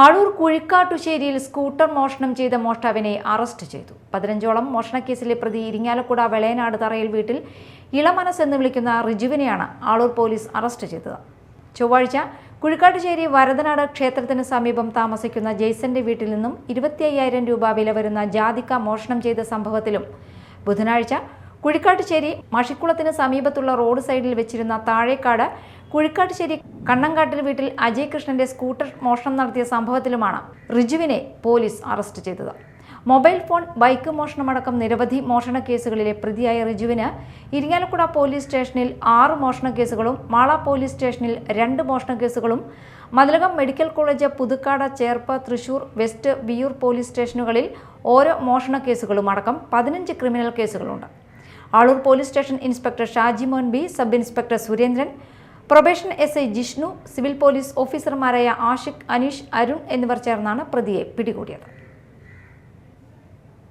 Aloor കുഴിക്കാട്ടുശ്ശേരിയിൽ scooter മോഷണം ചെയ്ത മോഷ്ടാവിനെ arrest ചെയ്തു. പതിനഞ്ചോളം മോഷണക്കേസിലെ പ്രതി ഇരിങ്ങാലക്കുട വെളയനാട് തറയിൽ വീട്ടിൽ ഇളമനസ് എന്ന് വിളിക്കുന്ന റിജുവിനെയാണ് ആളൂർ പോലീസ് അറസ്റ്റ് ചെയ്തത്. ചൊവ്വാഴ്ച കുഴിക്കാട്ടുശ്ശേരി വരദനാട് ക്ഷേത്രത്തിന് സമീപം താമസിക്കുന്ന ജെയ്സന്റെ വീട്ടിൽ നിന്നും ഇരുപത്തി അയ്യായിരം രൂപ വില വരുന്ന ജാതിക്ക മോഷണം ചെയ്ത സംഭവത്തിലും ബുധനാഴ്ച കുഴിക്കാട്ടുശ്ശേരി മഷിക്കുളത്തിന് സമീപത്തുള്ള റോഡ് സൈഡിൽ വെച്ചിരുന്ന താഴേക്കാട് കുഴിക്കാട്ടുശ്ശേരി കണ്ണങ്കാട്ടിൽ വീട്ടിൽ അജയ് കൃഷ്ണന്റെ സ്കൂട്ടർ മോഷണം നടത്തിയ സംഭവത്തിലുമാണ് റിജുവിനെ പോലീസ് അറസ്റ്റ് ചെയ്തത്. മൊബൈൽ ഫോൺ ബൈക്ക് മോഷണമടക്കം നിരവധി മോഷണ കേസുകളിലെ പ്രതിയായ റിജുവിന് ഇരിങ്ങാലക്കുട പോലീസ് സ്റ്റേഷനിൽ ആറ് മോഷണ കേസുകളും മാള പോലീസ് സ്റ്റേഷനിൽ രണ്ട് മോഷണ കേസുകളും Mathilakam medical college Puthukkad Cherpu Thrissur west Viyyur police സ്റ്റേഷനുകളിൽ ഓരോ മോഷണ കേസുകളും അടക്കം പതിനഞ്ച് ക്രിമിനൽ കേസുകളുണ്ട്. Aloor police station inspector Shaji Mon B sub inspector Surendran probation S I Jishnu civil police ഓഫീസർമാരായ ആഷിഖ് അനീഷ് അരുൺ എന്നിവർ ചേർന്നാണ് പ്രതിയെ പിടികൂടിയത്.